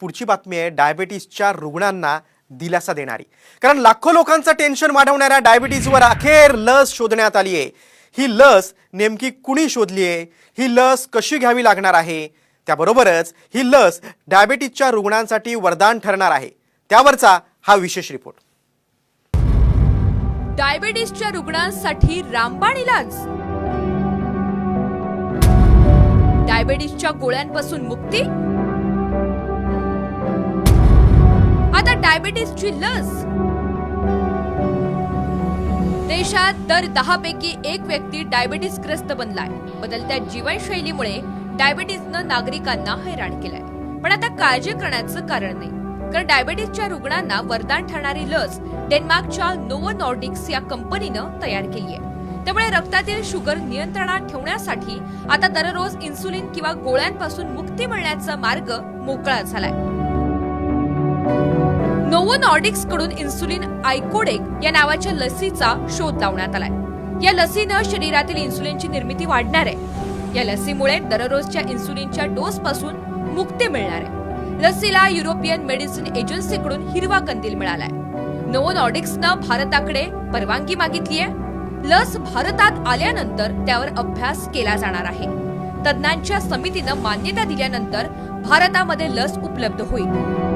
पुढची बातमी आहे डायबेटीसच्या रुग्णांना दिलासा देणारी. कारण लाखो लोकांचं टेन्शन वाढवणाऱ्या डायबिटीजवर अखेर लस शोधण्यात आली आहे. ही लस नेमकी कुणी शोधली आहे? ही लस कशी घ्यावी लागणार आहे? त्याबरोबरच ही लस डायबेटीजच्या रुग्णांसाठी वरदान ठरणार आहे. त्यावरचा हा विशेष रिपोर्ट. डायबिटीसच्या रुग्णांसाठी रामबाण इलाज. डायबिटीसच्या गोळ्यांपासून मुक्ती? डायबिटीसची लस. देशात दर दहा पैकी एक व्यक्ती डायबिटीस ग्रस्त बनलाय. बदलत्या जीवनशैलीमुळे डायबिटीसनं नागरिकांना हैराण केलंय. पण आता काळजी करण्याचं कारण नाही. कारण डायबिटीसच्या रुग्णांना वरदान ठरणारी लस डेन्मार्कच्या नोवो नॉर्डिक्स या कंपनीनं तयार केली आहे त्यामुळे रक्तातील शुगर नियंत्रणात ठेवण्यासाठी आता दररोज इन्सुलिन किंवा गोळ्यांपासून मुक्ती मिळण्याचा मार्ग मोकळा झालाय. नोवो नॉर्डिक्सकडून इन्सुलिन आयकोडेक या नावाच्या लसीचा शोध लावण्यात आलाय. या लसीनं शरीरातील इन्सुलिनची निर्मिती वाढणार आहे. या लसीमुळे दररोजच्या इन्सुलिनच्या डोस पासून मुक्ती मिळणार आहे. लसीला युरोपियन मेडिसिन एजन्सीकडून हिरवा कंदील मिळालाय. नोवो नॉर्डिक्सनं भारताकडे परवानगी मागितली आहे लस भारतात आल्यानंतर त्यावर अभ्यास केला जाणार आहे. तज्ज्ञांच्या समितीनं मान्यता दिल्यानंतर भारतामध्ये लस उपलब्ध होईल.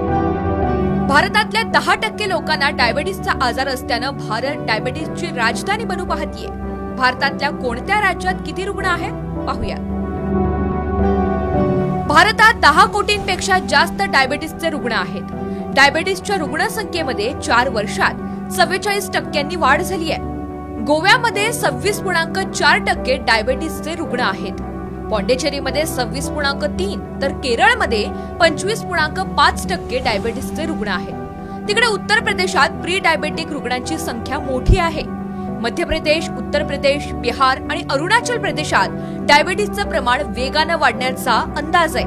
भारतातल्या दहा टक्के लोकांना डायबेटीसचा आजार असल्यानं भारत डायबेटीसची राजधानी बनू पाहतीये. भारतातल्या कोणत्या राज्यात किती रुग्ण आहेत? पाहूया. भारतात दहा कोटींपेक्षा जास्त डायबेटीसचे रुग्ण आहेत. डायबेटीसच्या रुग्णसंख्येमध्ये चार वर्षात चव्वेचाळीस टक्क्यांनी वाढ झाली आहे गोव्यामध्ये सव्वीस पूर्णांक चार टक्के डायबेटीसचे रुग्ण आहेत. पॉंडेचेरीमध्ये सव्वीस पूर्णांक तीन तर केरळमध्ये पंचवीस पूर्णांक पाच टक्के डायबेटीसचे रुग्ण आहेत. तिकडे उत्तर प्रदेशात प्री डायबेटिक रुग्णांची संख्या मोठी आहे. मध्य प्रदेश उत्तर प्रदेश बिहार आणि अरुणाचल प्रदेशात डायबेटीसचं प्रमाण वेगानं वाढण्याचा अंदाज आहे.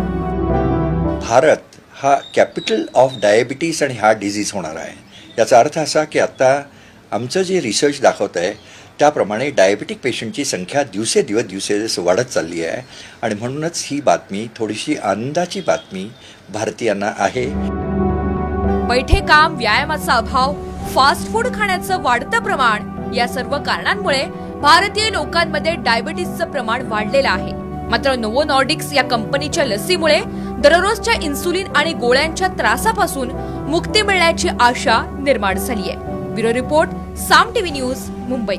भारत हा कॅपिटल ऑफ डायबिटीस आणि हार्ट डिझीज होणार आहे. याचा अर्थ असा की आता आमचं जे रिसर्च दाखवत आहे त्याप्रमाणे डायबेटिक पेशंटची संख्या दिवसेदिवस दिवसेदिवस वाढत चालली आहे. आणि म्हणूनच ही बातमी थोडीशी आनंदाची बातमी भारतीयांना आहे. बैठे काम व्यायामाचा अभाव फास्ट फूड खाण्याचं वाढतं प्रमाण या सर्व कारणांमुळे भारतीय लोकांमध्ये डायबिटीसचं प्रमाण वाढलेलं आहे. मात्र नोवो नॉर्डिक्स या कंपनीच्या लसीमुळे दररोजच्या इन्सुलिन आणि गोळ्यांच्या त्रासापासून मुक्ती मिळण्याची आशा निर्माण झाली आहे bureau report Saam TV news Mumbai.